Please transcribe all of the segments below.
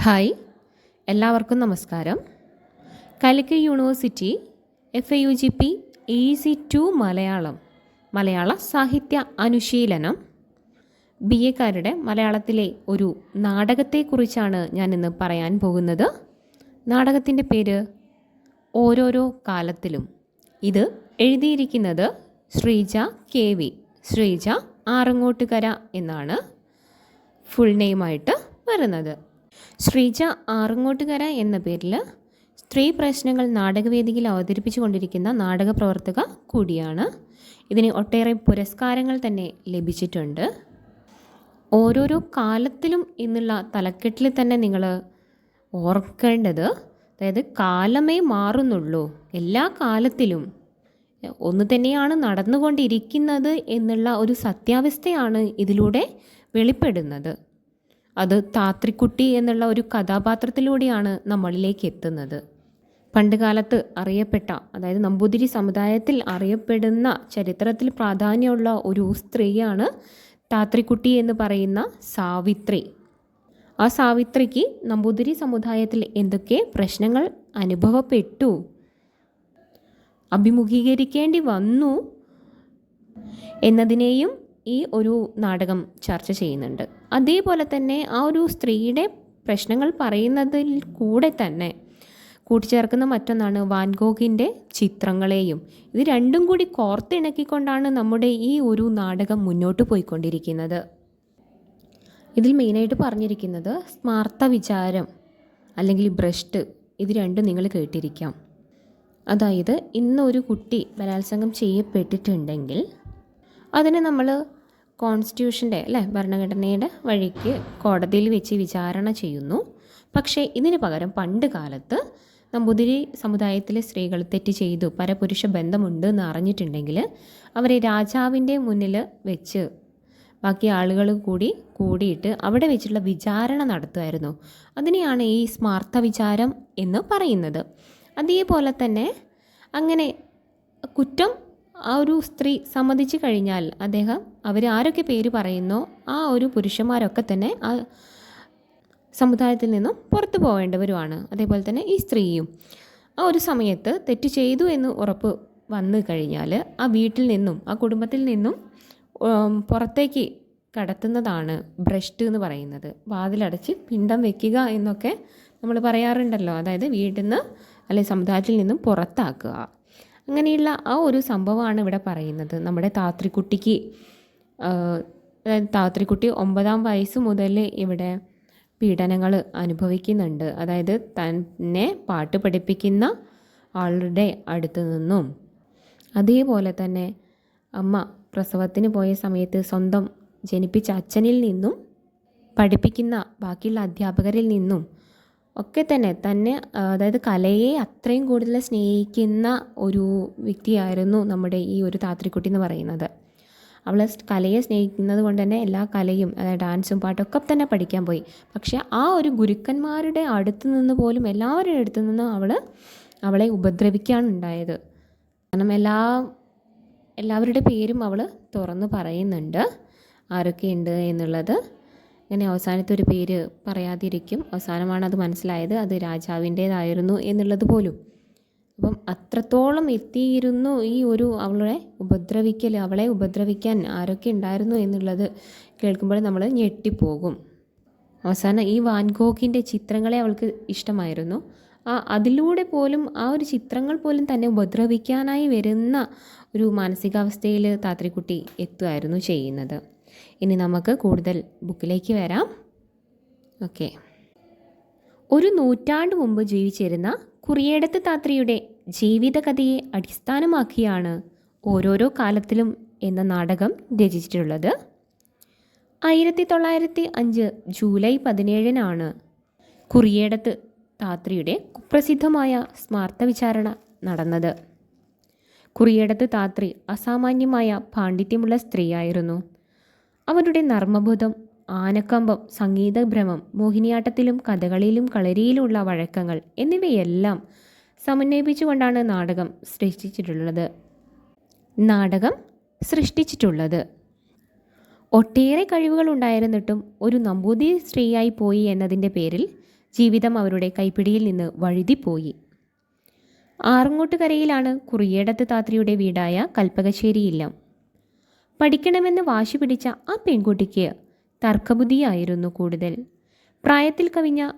Hi. എല്ലാവർക്കും നമസ്കാരം. Calicut university F A U G P A C two Malayalam മലയാള സാഹിത്യ അനുശീലനം. B എക്കാരുടെ മലയാളത്തിലെ ഒരു നാടകത്തെക്കുറിച്ചാണ് ഞാൻ ഇന്ന് പറയാൻ പോകുന്നത്. നാടകത്തിന്റെ പേര് ഓരോരോ കാലത്തിലും. ഇത് എഴുതിയിരിക്കുന്നത് ശ്രീജ കെ വി ശ്രീജ ആറങ്ങോട്ടുകര എന്നാണ്. ഫുൾ നെയിമായിട്ട് വരുന്നത്. ശ്രീജ ആറങ്ങോട്ടുകര എന്ന പേരിൽ സ്ത്രീ പ്രശ്നങ്ങൾ നാടകവേദിയിൽ അവതരിപ്പിച്ചു കൊണ്ടിരിക്കുന്ന നാടക പ്രവർത്തക കൂടിയാണ്. ഇതിന് ഒട്ടേറെ പുരസ്കാരങ്ങൾ തന്നെ ലഭിച്ചിട്ടുണ്ട്. ഓരോരോ കാലത്തിലും എന്നുള്ള തലക്കെട്ടിൽ തന്നെ നിങ്ങൾ ഓർക്കേണ്ടത് അതായത് കാലമേ മാറുന്നുള്ളൂ. എല്ലാ കാലത്തിലും ഒന്ന് തന്നെയാണ് നടന്നുകൊണ്ടിരിക്കുന്നത് എന്നുള്ള ഒരു സത്യാവസ്ഥയാണ് ഇതിലൂടെ വെളിപ്പെടുന്നത്. അത് താത്രിക്കുട്ടി എന്നുള്ള ഒരു കഥാപാത്രത്തിലൂടെയാണ് നമ്മളിലേക്ക് എത്തുന്നത്. പണ്ടുകാലത്ത് അറിയപ്പെട്ട അതായത് നമ്പൂതിരി സമുദായത്തിൽ അറിയപ്പെടുന്ന ചരിത്രത്തിൽ പ്രാധാന്യമുള്ള ഒരു സ്ത്രീയാണ് താത്രിക്കുട്ടി എന്ന് പറയുന്ന സാവിത്രി. ആ സാവിത്രിക്ക് നമ്പൂതിരി സമുദായത്തിൽ എന്തൊക്കെ പ്രശ്നങ്ങൾ അനുഭവപ്പെട്ടു? അഭിമുഖീകരിക്കേണ്ടി വന്നു എന്നതിനെയും ഈ ഒരു നാടകം ചർച്ച ചെയ്യുന്നുണ്ട്. അതേപോലെ തന്നെ ആ ഒരു സ്ത്രീയുടെ പ്രശ്നങ്ങൾ പറയുന്നതിൽ കൂടെ തന്നെ കൂട്ടിച്ചേർക്കുന്ന മറ്റൊന്നാണ് വാൻഗോഗിന്റെ ചിത്രങ്ങളെയും. ഇത് രണ്ടും കൂടി കോർത്തിണക്കിക്കൊണ്ടാണ് നമ്മുടെ ഈ ഒരു നാടകം മുന്നോട്ട് പോയിക്കൊണ്ടിരിക്കുന്നത്. ഇതിൽ മെയിനായിട്ട് പറഞ്ഞിരിക്കുന്നത് സ്മാർത്ത വിചാരം അല്ലെങ്കിൽ ഭ്രഷ്ട് ഇത് രണ്ടും നിങ്ങൾ കേട്ടിരിക്കാം. അതായത് ഇന്നൊരു കുട്ടി ബലാത്സംഗം ചെയ്യപ്പെട്ടിട്ടുണ്ടെങ്കിൽ അതിനെ നമ്മൾ കോൺസ്റ്റിറ്റ്യൂഷന്റെ അല്ലേ ഭരണഘടനയുടെ വഴിക്ക് കോടതിയിൽ വെച്ച് വിചാരണ ചെയ്യുന്നു. പക്ഷേ ഇതിന് പകരം പണ്ട് കാലത്ത് നമ്പൂതിരി സമുദായത്തിലെ സ്ത്രീകൾ തെറ്റ് ചെയ്തു പരപുരുഷ ബന്ധമുണ്ട് എന്ന് അറിഞ്ഞിട്ടുണ്ടെങ്കിൽ അവരെ രാജാവിന്റെ മുന്നിൽ വെച്ച് ബാക്കി ആളുകൾ കൂടി കൂടിയിട്ട് അവിടെ വെച്ചുള്ള വിചാരണ നടത്തുമായിരുന്നു. അതിനെയാണ് ഈ സ്മാർത്ഥ വിചാരം എന്ന് പറയുന്നത്. അതേപോലെ തന്നെ അങ്ങനെ കുറ്റം ആ ഒരു സ്ത്രീ സമ്മതിച്ചു കഴിഞ്ഞാൽ അദ്ദേഹം അവർ ആരൊക്കെ പേര് പറയുന്നോ ആ ഒരു പുരുഷന്മാരൊക്കെ തന്നെ ആ സമുദായത്തിൽ നിന്നും പുറത്തു പോകേണ്ടവരുമാണ്. അതേപോലെ തന്നെ ഈ സ്ത്രീയും. ആ ഒരു സമയത്ത് തെറ്റ് ചെയ്തു എന്ന് ഉറപ്പ് വന്നു കഴിഞ്ഞാൽ ആ വീട്ടിൽ നിന്നും ആ കുടുംബത്തിൽ നിന്നും പുറത്തേക്ക് കടത്തുന്നതാണ് ഭ്രഷ്ട് എന്ന് പറയുന്നത്. വാതിലടച്ച് പിണ്ടം വെക്കുക എന്നൊക്കെ നമ്മൾ പറയാറുണ്ടല്ലോ. അതായത് വീട്ടിൽ നിന്ന് അല്ലെങ്കിൽ സമുദായത്തിൽ നിന്നും പുറത്താക്കുക. അങ്ങനെയുള്ള ആ ഒരു സംഭവമാണ് ഇവിടെ പറയുന്നത്. നമ്മുടെ താത്രിക്കുട്ടിക്ക് താത്രിക്കുട്ടി ഒമ്പതാം വയസ്സ് മുതൽ ഇവിടെ പീഡനങ്ങൾ അനുഭവിക്കുന്നുണ്ട്. അതായത് തന്നെ പാട്ട് പഠിപ്പിക്കുന്ന ആളുടെ അടുത്ത് നിന്നും. അതേപോലെ തന്നെ അമ്മ പ്രസവത്തിന് പോയ സമയത്ത് സ്വന്തം ജനിപ്പിച്ച അച്ഛനിൽ നിന്നും പഠിപ്പിക്കുന്ന ബാക്കിയുള്ള അധ്യാപകരിൽ നിന്നും ഒക്കെ തന്നെ. തന്നെ അതായത് കലയെ അത്രയും കൂടുതൽ സ്നേഹിക്കുന്ന ഒരു വ്യക്തിയായിരുന്നു നമ്മുടെ ഈ ഒരു താത്രിക്കുട്ടി എന്ന് പറയുന്നത്. അവൾ കലയെ സ്നേഹിക്കുന്നത് കൊണ്ട് തന്നെ എല്ലാ കലയും അതായത് ഡാൻസും പാട്ടൊക്കെ തന്നെ പഠിക്കാൻ പോയി. പക്ഷെ ആ ഒരു ഗുരുക്കന്മാരുടെ അടുത്ത് നിന്ന് പോലും എല്ലാവരുടെ അടുത്ത് നിന്നും അവൾ അവളെ ഉപദ്രവിക്കുകയാണ് ഉണ്ടായത്. കാരണം എല്ലാ എല്ലാവരുടെ പേരും അവൾ തുറന്ന് പറയുന്നുണ്ട്. ആരൊക്കെയുണ്ട് എന്നുള്ളത് അങ്ങനെ അവസാനത്തെ ഒരു പേര് പറയാതിരിക്കും. അവസാനമാണ് അത് മനസ്സിലായത്. അത് രാജാവിന്റേതായിരുന്നു എന്നുള്ളത് പോലും. അപ്പം അത്രത്തോളം എത്തിയിരുന്നു ഈ ഒരു അവളെ ഉപദ്രവിക്കൽ അവളെ ഉപദ്രവിക്കാൻ ആരൊക്കെ ഉണ്ടായിരുന്നു എന്നുള്ളത് കേൾക്കുമ്പോൾ നമ്മൾ ഞെട്ടിപ്പോകും. അവസാനം ഈ വാൻഗോഗിന്റെ ചിത്രങ്ങളെ അവൾക്ക് ഇഷ്ടമായിരുന്നു. ആ അതിലൂടെ പോലും ആ ഒരു ചിത്രങ്ങൾ പോലും തന്നെ ഉപദ്രവിക്കാനായി വരുന്ന ഒരു മാനസികാവസ്ഥയിൽ താത്രിക്കുട്ടി എത്തുമായിരുന്നു ചെയ്യുന്നത്. ഇനി നമുക്ക് കൂടുതൽ ബുക്കിലേക്ക് വരാം. ഓക്കെ. ഒരു നൂറ്റാണ്ട് മുമ്പ് ജീവിച്ചിരുന്ന കുറിയേടത്ത് താത്രിയുടെ ജീവിതകഥയെ അടിസ്ഥാനമാക്കിയാണ് ഓരോരോ കാലത്തിലും എന്ന നാടകം രചിച്ചിട്ടുള്ളത്. ആയിരത്തി തൊള്ളായിരത്തി അഞ്ച് ജൂലൈ പതിനേഴിനാണ് കുറിയേടത്ത് താത്രിയുടെ കുപ്രസിദ്ധമായ സ്മാർത്ത വിചാരണ നടന്നത്. കുറിയേടത്ത് താത്രി അസാമാന്യമായ പാണ്ഡിത്യമുള്ള സ്ത്രീയായിരുന്നു. അവരുടെ നർമ്മബോധം ആനക്കമ്പം സംഗീതഭ്രമം മോഹിനിയാട്ടത്തിലും കഥകളിയിലും കളരിയിലുള്ള വഴക്കങ്ങൾ എന്നിവയെല്ലാം സമന്വയിപ്പിച്ചുകൊണ്ടാണ് നാടകം സൃഷ്ടിച്ചിട്ടുള്ളത്. നാടകം സൃഷ്ടിച്ചിട്ടുള്ളത്. ഒട്ടേറെ കഴിവുകൾ ഉണ്ടായിരുന്നിട്ടും ഒരു നമ്പൂതിരി സ്ത്രീയായി പോയി എന്നതിന്റെ പേരിൽ ജീവിതം അവരുടെ കൈപ്പിടിയിൽ നിന്ന് വഴുതിപ്പോയി. ആറങ്ങോട്ടുകരയിലാണ് കുറിയേടത്ത് താത്രിയുടെ വീടായ കൽപ്പകശ്ശേരി ഇല്ലം പഠിക്കണമെന്ന് വാശി പിടിച്ച ആ പെൺകുട്ടിക്ക് തർക്കബുദ്ധിയായിരുന്നു കൂടുതൽ. പ്രായത്തിൽ കവിഞ്ഞ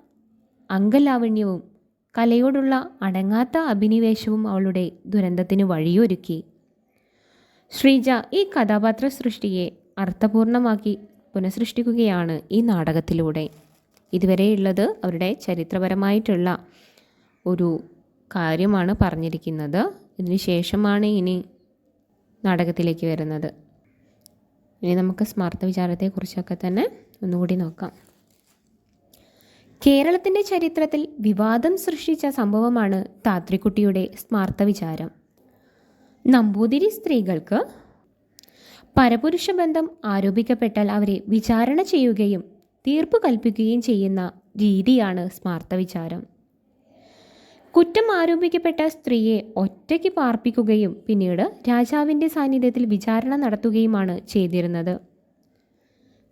അംഗലാവണ്യവും കലയോടുള്ള അടങ്ങാത്ത അഭിനിവേശവും അവളുടെ ദുരന്തത്തിന് വഴിയൊരുക്കി. ശ്രീജ ഈ കഥാപാത്ര സൃഷ്ടിയെ അർത്ഥപൂർണമാക്കി പുനഃസൃഷ്ടിക്കുകയാണ് ഈ നാടകത്തിലൂടെ. ഇതുവരെയുള്ളത് അവരുടെ ചരിത്രപരമായിട്ടുള്ള ഒരു കാര്യമാണ് പറഞ്ഞിരിക്കുന്നത്. ഇതിനുശേഷമാണ് ഇനി നാടകത്തിലേക്ക് വരുന്നത്. ഇനി നമുക്ക് സ്മാർത്ഥ വിചാരത്തെക്കുറിച്ചൊക്കെ തന്നെ ഒന്നുകൂടി നോക്കാം. കേരളത്തിന്റെ ചരിത്രത്തിൽ വിവാദം സൃഷ്ടിച്ച സംഭവമാണ് താത്രിക്കുട്ടിയുടെ സ്മാർത്ഥ വിചാരം. നമ്പൂതിരി സ്ത്രീകൾക്ക് പരപുരുഷ ബന്ധം ആരോപിക്കപ്പെട്ടാൽ അവരെ വിചാരണ ചെയ്യുകയും തീർപ്പ് കൽപ്പിക്കുകയും ചെയ്യുന്ന രീതിയാണ് സ്മാർത്ഥ വിചാരം. കുറ്റം ആരോപിക്കപ്പെട്ട സ്ത്രീയെ ഒറ്റയ്ക്ക് പാർപ്പിക്കുകയും പിന്നീട് രാജാവിന്റെ സാന്നിധ്യത്തിൽ വിചാരണ നടത്തുകയുമാണ് ചെയ്തിരുന്നത്.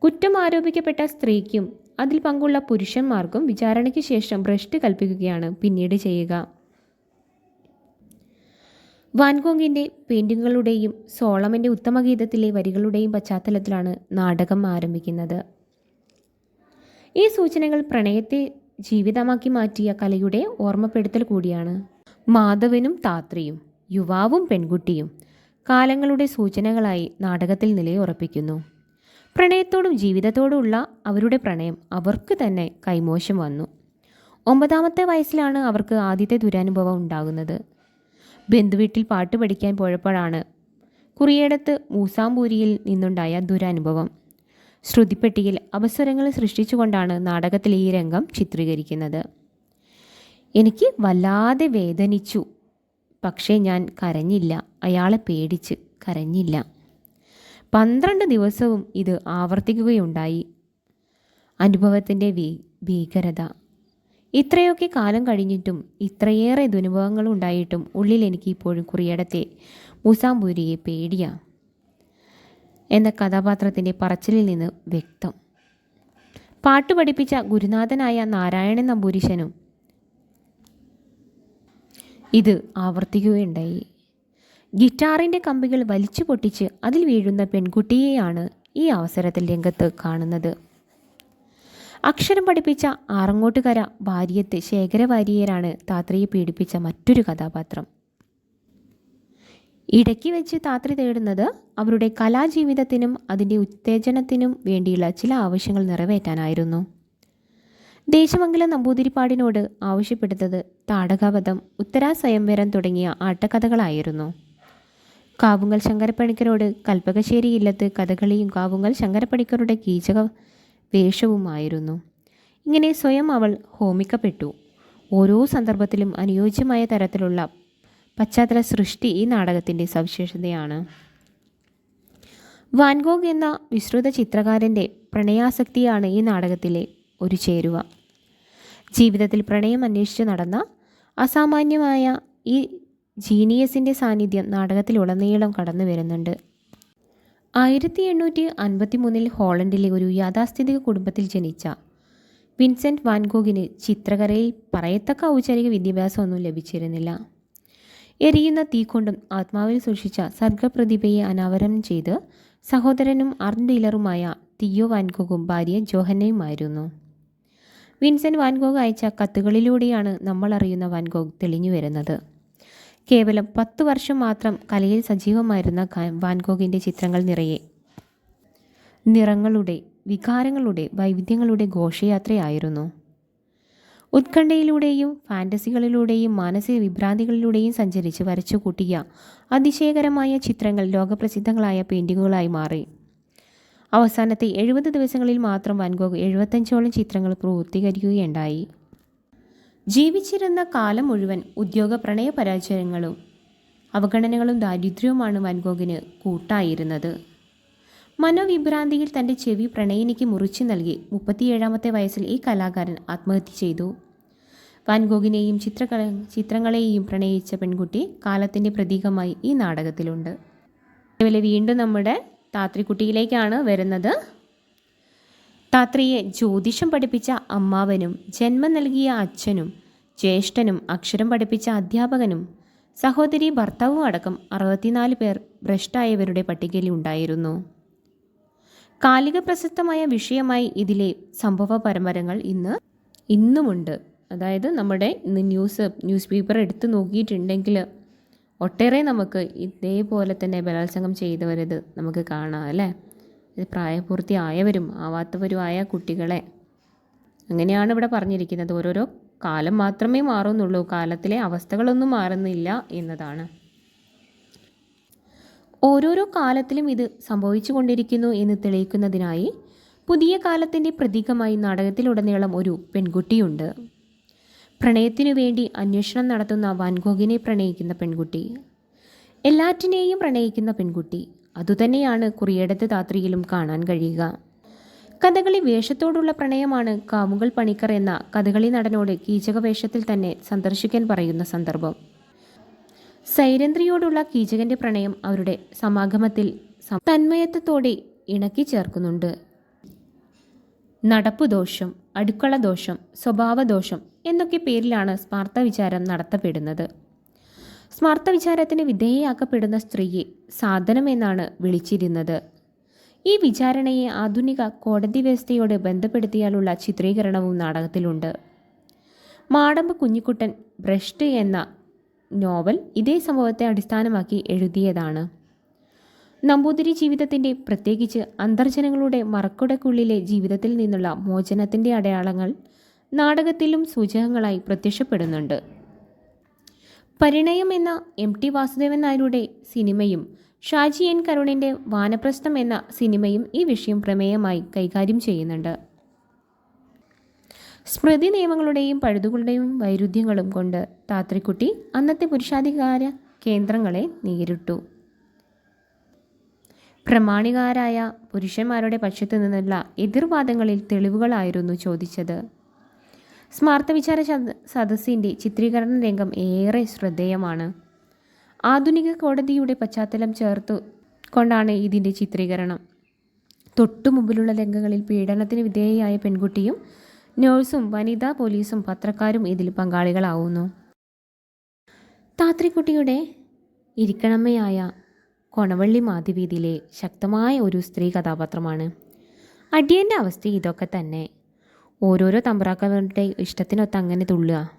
കുറ്റം ആരോപിക്കപ്പെട്ട സ്ത്രീക്കും അതിൽ പങ്കുള്ള പുരുഷന്മാർക്കും വിചാരണയ്ക്ക് ശേഷം ഭ്രഷ്ട് കൽപ്പിക്കുകയാണ് പിന്നീട് ചെയ്യുക. വാൻഗോങ്ങിന്റെ പെയിന്റിങ്ങുകളുടെയും സോളമന്റെ ഉത്തമഗീതത്തിലെ വരികളുടെയും പശ്ചാത്തലത്തിലാണ് നാടകം ആരംഭിക്കുന്നത്. ഈ സൂചനകൾ പ്രണയത്തെ ജീവിതമാക്കി മാറ്റിയ കലയുടെ ഓർമ്മപ്പെടുത്തൽ കൂടിയാണ്. മാധവനും താത്രിയും യുവാവും പെൺകുട്ടിയും കാലങ്ങളുടെ സൂചനകളായി നാടകത്തിൽ നിലയുറപ്പിക്കുന്നു. പ്രണയത്തോടും ജീവിതത്തോടുമുള്ള അവരുടെ പ്രണയം അവർക്ക് തന്നെ കൈമോശം വന്നു. ഒമ്പതാമത്തെ വയസ്സിലാണ് അവർക്ക് ആദ്യത്തെ ദുരനുഭവം ഉണ്ടാകുന്നത്. ബന്ധുവീട്ടിൽ പാട്ട് പഠിക്കാൻ പോയപ്പോഴാണ് കുറിയേടത്ത് മൂസാമ്പൂരിയിൽ നിന്നുണ്ടായ ദുരനുഭവം. ശ്രുതിപ്പെട്ടിയിൽ അവസരങ്ങൾ സൃഷ്ടിച്ചുകൊണ്ടാണ് നാടകത്തിൽ ഈ രംഗം ചിത്രീകരിക്കുന്നത്. എനിക്ക് വല്ലാതെ വേദനിച്ചു. പക്ഷേ ഞാൻ കരഞ്ഞില്ല. അയാളെ പേടിച്ച് കരഞ്ഞില്ല. പന്ത്രണ്ട് ദിവസവും ഇത് ആവർത്തിക്കുകയുണ്ടായി. അനുഭവത്തിന്റെ ഭീകരത. ഇത്രയൊക്കെ കാലം കഴിഞ്ഞിട്ടും ഇത്രയേറെ ദുരനുഭവങ്ങളുണ്ടായിട്ടും ഉള്ളിൽ എനിക്ക് ഇപ്പോഴും കുറിയടത്തെ മൂസാമ്പൂരിയെ പേടിയാ. എന്ന കഥാപാത്രത്തിന്റെ പറച്ചിലിൽ നിന്ന് വ്യക്തം. പാട്ട് പഠിപ്പിച്ച ഗുരുനാഥനായ നാരായണൻ നമ്പൂരിശനും ഇത് ആവർത്തിക്കുകയുണ്ടായി. ഗിറ്റാറിന്റെ കമ്പികൾ വലിച്ചു പൊട്ടിച്ച് അതിൽ വീഴുന്ന പെൺകുട്ടിയെയാണ് ഈ അവസരത്തിൽ രംഗത്ത് കാണുന്നത്. അക്ഷരം പഠിപ്പിച്ച ആറങ്ങോട്ടുകര ഭാര്യത്ത് ശേഖരവാര്യരാണ് താത്രയെ പീഡിപ്പിച്ച മറ്റൊരു കഥാപാത്രം. ഇടയ്ക്ക് വെച്ച് താത്രി തേടുന്നത് അവരുടെ കലാജീവിതത്തിനും അതിന്റെ ഉത്തേജനത്തിനും വേണ്ടിയുള്ള ചില ആവശ്യങ്ങൾ നിറവേറ്റാനായിരുന്നു. ദേശമംഗലം നമ്പൂതിരിപ്പാടിനോട് ആവശ്യപ്പെടുത്തത് താടകാവധം ഉത്തരാ സ്വയംവരം തുടങ്ങിയ ആട്ടക്കഥകളായിരുന്നു. കാവുങ്ങൽ ശങ്കരപ്പണിക്കരോട് കൽപ്പകശ്ശേരി ഇല്ലത്ത് കഥകളിയും കാവുങ്ങൽ ശങ്കരപ്പണിക്കരുടെ കീചക വേഷവുമായിരുന്നു. ഇങ്ങനെ സ്വയം അവൾ ഹോമിക്കപ്പെട്ടു. ഓരോ സന്ദർഭത്തിലും അനുയോജ്യമായ തരത്തിലുള്ള പശ്ചാത്തല സൃഷ്ടി ഈ നാടകത്തിന്റെ സവിശേഷതയാണ്. വാൻഗോഗ് എന്ന വിശ്രുത ചിത്രകാരന്റെ പ്രണയാസക്തിയാണ് ഈ നാടകത്തിലെ ഒരു ചേരുവ. ജീവിതത്തിൽ പ്രണയം അന്വേഷിച്ച് നടന്ന അസാമാന്യമായ ഈ ജീനിയസിന്റെ സാന്നിധ്യം നാടകത്തിലുടനീളം കടന്നു വരുന്നുണ്ട്. ആയിരത്തി എണ്ണൂറ്റി അൻപത്തി മൂന്നിൽ ഹോളണ്ടിലെ ഒരു യാഥാസ്ഥിതിക കുടുംബത്തിൽ ജനിച്ച വിൻസെന്റ് വാൻഗോഗിന് ചിത്രകലയിൽ പറയത്തക്ക ഔപചാരിക വിദ്യാഭ്യാസമൊന്നും ലഭിച്ചിരുന്നില്ല. എരിയുന്ന തീ കൊണ്ടും ആത്മാവിൽ സൂക്ഷിച്ച സർഗപ്രതിഭയെ അനാവരണം ചെയ്ത് സഹോദരനും ആർട്ട് ഡീലറുമായ തിയോ വാൻഗോഗും ഭാര്യ ജോഹന്നയുമായിരുന്നു. വിൻസെന്റ് വാൻഗോഗ് അയച്ച കത്തുകളിലൂടെയാണ് നമ്മൾ അറിയുന്ന വാൻഗോഗ് തെളിഞ്ഞു വരുന്നത്. കേവലം പത്ത് വർഷം മാത്രം കലയിൽ സജീവമായിരുന്ന വാൻകോഗിന്റെ ചിത്രങ്ങൾ നിറയെ നിറങ്ങളുടെ വികാരങ്ങളുടെ വൈവിധ്യങ്ങളുടെ ഘോഷയാത്രയായിരുന്നു. ഉത്കണ്ഠയിലൂടെയും ഫാന്റസികളിലൂടെയും മാനസിക വിഭ്രാന്തികളിലൂടെയും സഞ്ചരിച്ച് വരച്ചു കൂട്ടിയ അതിശയകരമായ ചിത്രങ്ങൾ ലോകപ്രസിദ്ധങ്ങളായ പെയിന്റിങ്ങുകളായി മാറി. അവസാനത്തെ എഴുപത് ദിവസങ്ങളിൽ മാത്രം വൻഗോഗ് എഴുപത്തഞ്ചോളം ചിത്രങ്ങൾ പൂർത്തീകരിക്കുകയുണ്ടായി. ജീവിച്ചിരുന്ന കാലം മുഴുവൻ ഉദ്യോഗ പ്രണയ പരാജയങ്ങളും അവഗണനകളും ദാരിദ്ര്യവുമാണ് വൻഗോഗിന് കൂട്ടായിരുന്നത്. മനോവിഭ്രാന്തിയിൽ തന്റെ ചെവി പ്രണയിനിക്ക് മുറിച്ചു നൽകി. മുപ്പത്തിയേഴാമത്തെ വയസ്സിൽ ഈ കലാകാരൻ ആത്മഹത്യ ചെയ്തു. വാൻഗോഗിനെയും ചിത്രക ചിത്രങ്ങളെയും പ്രണയിച്ച പെൺകുട്ടി കാലത്തിന്റെ പ്രതീകമായി ഈ നാടകത്തിലുണ്ട്. അതുപോലെ വീണ്ടും നമ്മുടെ താത്രിക്കുട്ടിയിലേക്കാണ് വരുന്നത്. താത്രിയെ ജ്യോതിഷം പഠിപ്പിച്ച അമ്മാവനും ജന്മം നൽകിയ അച്ഛനും ജ്യേഷ്ഠനും അക്ഷരം പഠിപ്പിച്ച അധ്യാപകനും സഹോദരി ഭർത്താവും അടക്കം അറുപത്തിനാല് പേർ ഭ്രഷ്ടായവരുടെ പട്ടികയിൽ ഉണ്ടായിരുന്നു. കാലിക പ്രസക്തമായ വിഷയമായി ഇതിലെ സംഭവ പരമ്പരങ്ങൾ ഇന്ന് ഇന്നുമുണ്ട്. അതായത് നമ്മുടെ ഇന്ന് ന്യൂസ് ന്യൂസ് പേപ്പർ എടുത്തു നോക്കിയിട്ടുണ്ടെങ്കിൽ ഒട്ടേറെ നമുക്ക് ഇതേപോലെ തന്നെ ബലാത്സംഗം ചെയ്തവരത് നമുക്ക് കാണാം അല്ലേ? ഇത് പ്രായപൂർത്തിയായവരും ആവാത്തവരുമായ കുട്ടികളെ. അങ്ങനെയാണ് ഇവിടെ പറഞ്ഞിരിക്കുന്നത്. ഓരോരോ കാലം മാത്രമേ മാറുന്നുള്ളൂ. കാലത്തിലെ അവസ്ഥകളൊന്നും മാറുന്നില്ല എന്നതാണ്. ഓരോരോ കാലത്തിലും ഇത് സംഭവിച്ചുകൊണ്ടിരിക്കുന്നു എന്ന് തെളിയിക്കുന്നതിനായി പുതിയ കാലത്തിന്റെ പ്രതീകമായി നാടകത്തിലുടനീളം ഒരു പെൺകുട്ടിയുണ്ട്. പ്രണയത്തിനു വേണ്ടി അന്വേഷണം നടത്തുന്ന വാൻഗോഗിനെ പ്രണയിക്കുന്ന പെൺകുട്ടി. എല്ലാറ്റിനെയും പ്രണയിക്കുന്ന പെൺകുട്ടി. അതുതന്നെയാണ് കുറിയടത്ത് താത്രിയിലും കാണാൻ കഴിയുക. കഥകളി വേഷത്തോടുള്ള പ്രണയമാണ് കാമുകൾ പണിക്കർ എന്ന കഥകളി നടനോട് കീചക വേഷത്തിൽ തന്നെ സന്ദർശിക്കാൻ പറയുന്ന സന്ദർഭം. സൈരന്ദ്രിയോടുള്ള കീചകന്റെ പ്രണയം അവരുടെ സമാഗമത്തിൽ തന്മയത്വത്തോടെ ഇണക്കി ചേർക്കുന്നുണ്ട്. നടപ്പുദോഷം അടുക്കള ദോഷം സ്വഭാവദോഷം എന്നൊക്കെ പേരിലാണ് സ്മാർത്ത വിചാരം നടത്തപ്പെടുന്നത്. സ്മാർത്ത വിചാരത്തിന് വിധേയയാക്കപ്പെടുന്ന സ്ത്രീയെ സാധനം എന്നാണ് വിളിച്ചിരുന്നത്. ഈ വിചാരണയെ ആധുനിക കോടതി വ്യവസ്ഥയോട് ബന്ധപ്പെടുത്തിയാലുള്ള ചിത്രീകരണവും നാടകത്തിലുണ്ട്. മാടമ്പ് കുഞ്ഞിക്കുട്ടൻ ഭ്രഷ്ട് എന്ന നോവൽ ഇതേ സംഭവത്തെ അടിസ്ഥാനമാക്കി എഴുതിയതാണ്. നമ്പൂതിരി ജീവിതത്തിന്റെ പ്രത്യേകിച്ച് അന്തർജനങ്ങളുടെ മറക്കുടക്കുള്ളിലെ ജീവിതത്തിൽ നിന്നുള്ള മോചനത്തിന്റെ അടയാളങ്ങൾ നാടകത്തിലും സൂചകങ്ങളായി പ്രത്യക്ഷപ്പെടുന്നുണ്ട്. പരിണയം എന്ന എം ടി വാസുദേവൻ നായരുടെ സിനിമയും ഷാജി എൻ കരുണിന്റെ വാനപ്രസ്ഥം എന്ന സിനിമയും ഈ വിഷയം പ്രമേയമായി കൈകാര്യം ചെയ്യുന്നുണ്ട്. സ്മൃതി നിയമങ്ങളുടെയും പഴുതുകളുടെയും വൈരുദ്ധ്യങ്ങളും കൊണ്ട് താത്രിക്കുട്ടി അന്നത്തെ പുരുഷാധികാര കേന്ദ്രങ്ങളെ നേരിട്ടു. പ്രമാണികാരായ പുരുഷന്മാരുടെ പക്ഷത്തു നിന്നുള്ള എതിർവാദങ്ങളിൽ തെളിവുകളായിരുന്നു ചോദിച്ചത്. സ്മാർത്ത വിചാര സദസ്സിന്റെ ചിത്രീകരണ രംഗം ഏറെ ശ്രദ്ധേയമാണ്. ആധുനിക കോടതിയുടെ പശ്ചാത്തലം ചേർത്തു കൊണ്ടാണ് ഇതിന്റെ ചിത്രീകരണം. തൊട്ടുമുമ്പിലുള്ള രംഗങ്ങളിൽ പീഡനത്തിന് വിധേയയായ പെൺകുട്ടിയും നേഴ്സും വനിതാ പോലീസും പത്രക്കാരും ഇതിൽ പങ്കാളികളാവുന്നു. താത്രിക്കുട്ടിയുടെ ഇരിക്കണമ്മയായ കൊണവള്ളി മാധവീതിയിലെ ശക്തമായ ഒരു സ്ത്രീ കഥാപാത്രമാണ്. അടിയന്റെ അവസ്ഥ ഇതൊക്കെ തന്നെ ഓരോരോ തമ്പ്രാക്കവരുടെ ഇഷ്ടത്തിനൊത്ത് അങ്ങനെ തുള്ളുക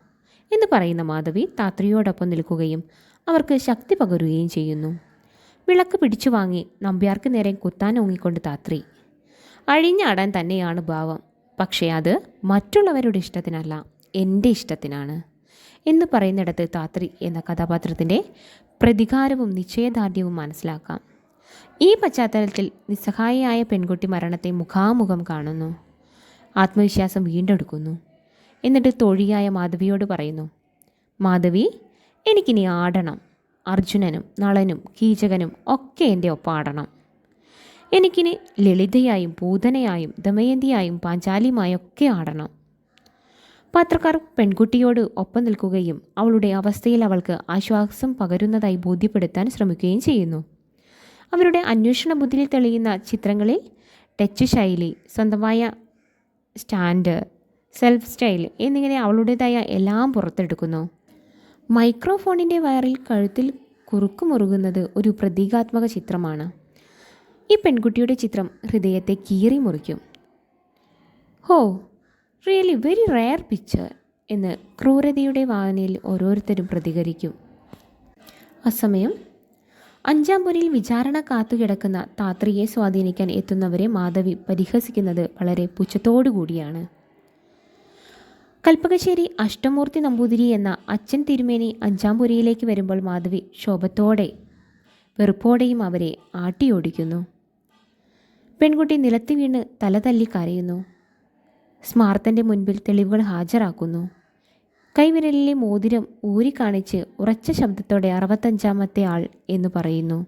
എന്ന് പറയുന്ന മാധവി താത്രിയോടൊപ്പം നിൽക്കുകയും അവർക്ക് ശക്തി പകരുകയും ചെയ്യുന്നു. വിളക്ക് പിടിച്ചു വാങ്ങി നമ്പ്യാർക്ക് നേരെ കുത്താൻ ഓങ്ങിക്കൊണ്ട് താത്രി അഴിഞ്ഞാടാൻ തന്നെയാണ് ഭാവം. പക്ഷേ അത് മറ്റുള്ളവരുടെ ഇഷ്ടത്തിനല്ല എന്റെ ഇഷ്ടത്തിനാണ്. എന്ന് പറയുന്നിടത്ത് താത്രി എന്ന കഥാപാത്രത്തിന്റെ പ്രതികാരവും നിശ്ചയദാർഢ്യവും മനസ്സിലാക്കാം. ഈ പശ്ചാത്തലത്തിൽ നിസ്സഹായയായ പെൺകുട്ടി മരണത്തെ മുഖാമുഖം കാണുന്നു. ആത്മവിശ്വാസം വീണ്ടെടുക്കുന്നു. എന്നിട്ട് തൊഴിയായ മാധവിയോട് പറയുന്നു മാധവി എനിക്കിനി ആടണം. അർജുനനും നളനും കീചകനും ഒക്കെ എന്റെ ഒപ്പം ആടണം എനിക്കിനി ലളിതയായും പൂതനയായും ദമയന്തിയായും പാഞ്ചാലിയുമായും ഒക്കെ ആടണം. പത്രക്കാർ പെൺകുട്ടിയോട് ഒപ്പം നിൽക്കുകയും അവളുടെ അവസ്ഥയിൽ അവൾക്ക് ആശ്വാസം പകരുന്നതായി ബോധ്യപ്പെടുത്താൻ ശ്രമിക്കുകയും ചെയ്യുന്നു. അവരുടെ അന്വേഷണ ബുദ്ധിയിൽ തെളിയുന്ന ചിത്രങ്ങളിൽ ടച്ച് ശൈലി സ്വന്തമായ സ്റ്റാൻഡ് സെൽഫ് സ്റ്റൈൽ എന്നിങ്ങനെ അവളുടേതായ എല്ലാം പുറത്തെടുക്കുന്നു. മൈക്രോഫോണിന്റെ വയറിൽ കഴുത്തിൽ കുറുക്കുമുറുകുന്നത് ഒരു പ്രതീകാത്മക ചിത്രമാണ്. ഈ പെൺകുട്ടിയുടെ ചിത്രം ഹൃദയത്തെ കീറി മുറിക്കും. ഹോ റിയലി വെരി റയർ പിക്ചർ എന്ന് ക്രൂരതയുടെ വായനയിൽ ഓരോരുത്തരും പ്രതികരിക്കും. അസമയം അഞ്ചാം പുരിയിൽ വിചാരണ കാത്തുകിടക്കുന്ന താത്രിയെ സ്വാധീനിക്കാൻ എത്തുന്നവരെ മാധവി പരിഹസിക്കുന്നത് വളരെ പുച്ഛത്തോടുകൂടിയാണ്. കൽപ്പകശ്ശേരി അഷ്ടമൂർത്തി നമ്പൂതിരി എന്ന അച്ഛൻ തിരുമേനി അഞ്ചാം പുരിയിലേക്ക് വരുമ്പോൾ മാധവി ശോഭത്തോടെ വെറുപ്പോടെയും അവരെ ആട്ടിയോടിക്കുന്നു. പെൺകുട്ടി നിലത്ത് വീണ് തല തല്ലി കരയുന്നു. സ്മാർത്തന്റെ മുൻപിൽ തെളിവുകൾ ഹാജരാക്കുന്നു. കൈവിരലിലെ മോതിരം ഊരിക്കാണിച്ച് ഉറച്ച ശബ്ദത്തോടെ അറുപത്തഞ്ചാമത്തെ ആൾ എന്ന് പറയുന്നു.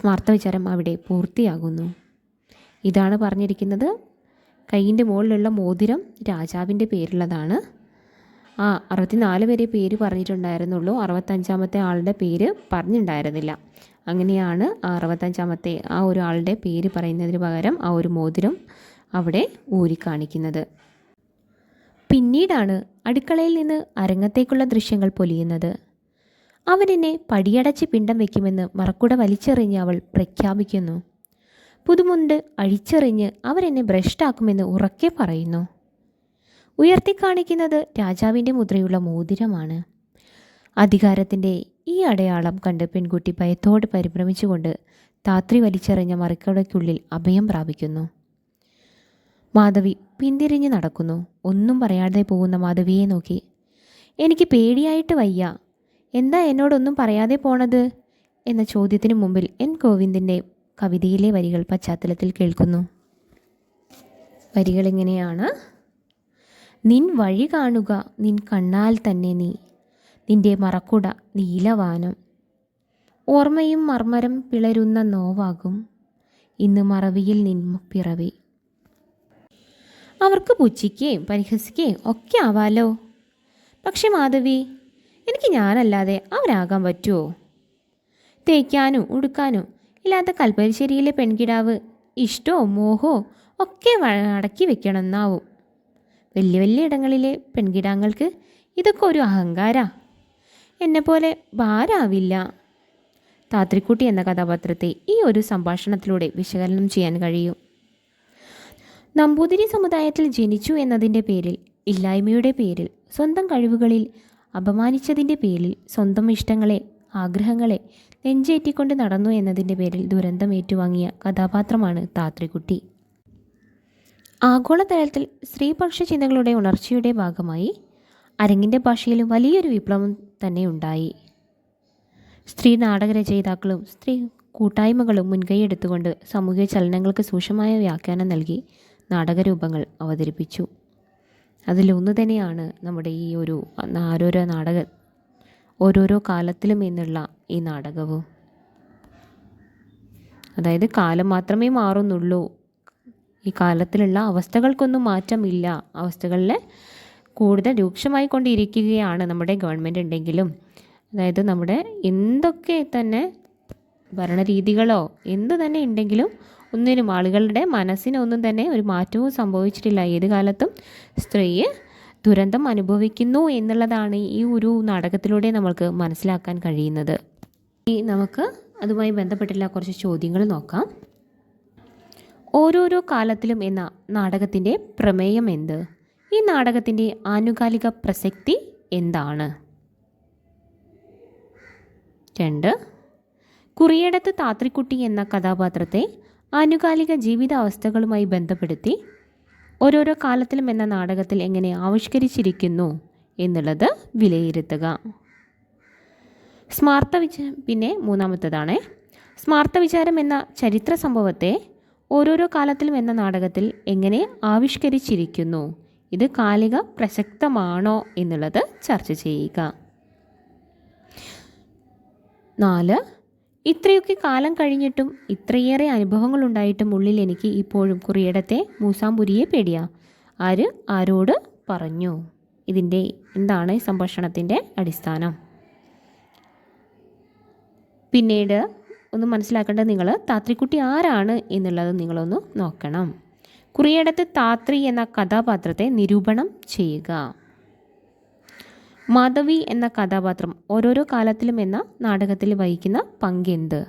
സ്മാർത്ത വിചാരം അവിടെ പൂർത്തിയാകുന്നു. ഇതാണ് പറഞ്ഞിരിക്കുന്നത്. കൈയിന്റെ മുകളിലുള്ള മോതിരം രാജാവിന്റെ പേരുള്ളതാണ് ആ അറുപത്തിനാല് വരെ പേര് പറഞ്ഞിട്ടുണ്ടായിരുന്നുള്ളൂ. അറുപത്തഞ്ചാമത്തെ ആളുടെ പേര് പറഞ്ഞിട്ടുണ്ടായിരുന്നില്ല. അങ്ങനെയാണ് ആ അറുപത്തഞ്ചാമത്തെ ആ ഒരു ആളുടെ പേര് പറയുന്നതിന് പകരം ആ ഒരു മോതിരം അവിടെ ഊരിക്കാണിക്കുന്നത് പിന്നീടാണ് അടുക്കളയിൽ നിന്ന് അരങ്ങത്തേക്കുള്ള ദൃശ്യങ്ങൾ പൊലിയുന്നത്. അവനെന്നെ പടിയടച്ച് പിണ്ടം വയ്ക്കുമെന്ന് മറക്കുട വലിച്ചെറിഞ്ഞ് അവൾ പ്രഖ്യാപിക്കുന്നു. പുതുമുണ്ട് അഴിച്ചെറിഞ്ഞ് അവരെന്നെ ഭ്രഷ്ടാക്കുമെന്ന് ഉറക്കെ പറയുന്നു. ഉയർത്തിക്കാണിക്കുന്നത് രാജാവിന്റെ മുദ്രയുള്ള മോതിരമാണ്. അധികാരത്തിന്റെ ഈ അടയാളം കണ്ട് പെൺകുട്ടി ഭയത്തോട് പരിഭ്രമിച്ചുകൊണ്ട് താത്രി വലിച്ചെറിഞ്ഞ മറിക്കടയ്ക്കുള്ളിൽ അഭയം പ്രാപിക്കുന്നു. മാധവി പിന്തിരിഞ്ഞ് നടക്കുന്നു. ഒന്നും പറയാതെ പോകുന്ന മാധവിയെ നോക്കി. എനിക്ക് പേടിയായിട്ട് വയ്യ. എന്താ എന്നോടൊന്നും പറയാതെ പോണത്? എന്ന ചോദ്യത്തിന് മുമ്പിൽ എൻ. ഗോവിന്ദിന്റെ കവിതയിലെ വരികൾ പശ്ചാത്തലത്തിൽ കേൾക്കുന്നു. വരികളിങ്ങനെയാണ് നിൻ വഴി കാണുക നിൻ കണ്ണാൽ തന്നെ നീ. നിന്റെ മറക്കുട നീലവാനം. ഓർമ്മയും മർമ്മരം പിളരുന്ന നോവാകും. ഇന്ന് മറവിയിൽ നിൻ പിറവി. അവർക്ക് പുച്ഛിക്കുകയും പരിഹസിക്കുകയും ഒക്കെ ആവാലോ? പക്ഷെ മാധവി എനിക്ക് ഞാനല്ലാതെ അവരാകാൻ പറ്റുമോ തേക്കാനും ഉടുക്കാനും ഇല്ലാത്ത കൽപ്പരിശ്ശേരിയിലെ പെൺകിടാവ് ഇഷ്ടമോ മോഹോ ഒക്കെ അടക്കി വെക്കണമെന്നാവും. വലിയ വലിയ ഇടങ്ങളിലെ പെൺകിടാങ്ങൾക്ക് ഇതൊക്കെ ഒരു അഹങ്കാരാ. എന്നെപ്പോലെ ഭാരാവില്ല. താത്രിക്കുട്ടി എന്ന കഥാപാത്രത്തെ ഈ ഒരു സംഭാഷണത്തിലൂടെ വിശകലനം ചെയ്യാൻ കഴിയും. നമ്പൂതിരി സമുദായത്തിൽ ജനിച്ചു എന്നതിന്റെ പേരിൽ ഇല്ലായ്മയുടെ പേരിൽ സ്വന്തം കഴിവുകളിൽ അപമാനിച്ചതിന്റെ പേരിൽ സ്വന്തം ഇഷ്ടങ്ങളെ ആഗ്രഹങ്ങളെ നെഞ്ചേറ്റിക്കൊണ്ട് നടന്നു എന്നതിന്റെ പേരിൽ ദുരന്തം ഏറ്റുവാങ്ങിയ കഥാപാത്രമാണ് താത്രിക്കുട്ടി. ആഗോളതലത്തിൽ സ്ത്രീപക്ഷ ചിന്തകളുടെ ഉണർച്ചയുടെ ഭാഗമായി അരങ്ങിന്റെ ഭാഷയിലും വലിയൊരു വിപ്ലവം തന്നെ ഉണ്ടായി. സ്ത്രീ നാടകരചയിതാക്കളും സ്ത്രീ കൂട്ടായ്മകളും മുൻകൈയെടുത്തുകൊണ്ട് സാമൂഹിക ചലനങ്ങൾക്ക് സൂക്ഷ്മമായ വ്യാഖ്യാനം നൽകി നാടകരൂപങ്ങൾ അവതരിപ്പിച്ചു. അതിലൊന്നു തന്നെയാണ് നമ്മുടെ ഈ ഒരു ഓരോരോ നാടക ഓരോരോ കാലത്തിലും എന്നുള്ള ഈ നാടകവും. അതായത് കാലം മാത്രമേ മാറുന്നുള്ളൂ. ഈ കാലത്തിലുള്ള അവസ്ഥകൾക്കൊന്നും മാറ്റമില്ല. അവസ്ഥകളിൽ കൂടുതൽ രൂക്ഷമായി കൊണ്ടിരിക്കുകയാണ് നമ്മുടെ ഗവൺമെന്റ് ഉണ്ടെങ്കിലും. അതായത് നമ്മുടെ എന്തൊക്കെ തന്നെ ഭരണരീതികളോ എന്ത് തന്നെ ഉണ്ടെങ്കിലും ഒന്നിനും ആളുകളുടെ മനസ്സിനൊന്നും തന്നെ ഒരു മാറ്റവും സംഭവിച്ചിട്ടില്ല. ഏത് കാലത്തും സ്ത്രീയെ ദുരന്തം അനുഭവിക്കുന്നു എന്നുള്ളതാണ് ഈ ഒരു നാടകത്തിലൂടെ നമ്മൾക്ക് മനസ്സിലാക്കാൻ കഴിയുന്നത്. ഈ നമുക്ക് അതുമായി ബന്ധപ്പെട്ടുള്ള കുറച്ച് ചോദ്യങ്ങൾ നോക്കാം. ഓരോരോ കാലത്തിലും എന്ന നാടകത്തിന്റെ പ്രമേയം എന്ത്? ഈ നാടകത്തിന്റെ ആനുകാലിക പ്രസക്തി എന്താണ്? രണ്ട് കുറിയടത്ത് താത്രിക്കുട്ടി എന്ന കഥാപാത്രത്തെ ആനുകാലിക ജീവിതാവസ്ഥകളുമായി ബന്ധപ്പെടുത്തി ഓരോരോ കാലത്തിലും എന്ന നാടകത്തിൽ എങ്ങനെ ആവിഷ്കരിച്ചിരിക്കുന്നു എന്നുള്ളത് വിലയിരുത്തുക. സ്മാർത്ത വിച പിന്നെ മൂന്നാമത്തതാണ്. സ്മാർത്ത വിചാരം എന്ന ചരിത്ര സംഭവത്തെ ഓരോരോ കാലത്തിലും എന്ന നാടകത്തിൽ എങ്ങനെ ആവിഷ്കരിച്ചിരിക്കുന്നു ഇത് കാലിക പ്രസക്തമാണോ എന്നുള്ളത് ചർച്ച ചെയ്യുക. നാല് ഇത്രയൊക്കെ കാലം കഴിഞ്ഞിട്ടും ഇത്രയേറെ അനുഭവങ്ങൾ ഉണ്ടായിട്ടും ഉള്ളിൽ എനിക്ക് ഇപ്പോഴും കുറിയിടത്തെ മൂസാമ്പുരിയെ പേടിയാ. ആര് ആരോട് പറഞ്ഞു? ഇതിന്റെ എന്താണ് സംഭാഷണത്തിന്റെ അടിസ്ഥാനം? പിന്നീട് ഒന്ന് മനസ്സിലാക്കേണ്ടത് നിങ്ങൾ താത്രിക്കുട്ടി ആരാണ് എന്നുള്ളത് നിങ്ങളൊന്ന് നോക്കണം. കുറിയിടത്ത് താത്രി എന്ന കഥാപാത്രത്തെ നിരൂപണം ചെയ്യുക. മാധവി എന്ന കഥാപാത്രം ഓരോരോ കാലത്തിലും എന്ന നാടകത്തിൽ വഹിക്കുന്ന പങ്കെന്ത്?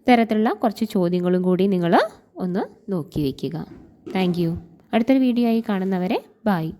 ഇത്തരത്തിലുള്ള കുറച്ച് ചോദ്യങ്ങളും കൂടി നിങ്ങൾ ഒന്ന് നോക്കി വയ്ക്കുക താങ്ക് യു. അടുത്തൊരു വീഡിയോ ആയി കാണുന്നവരെ ബായ്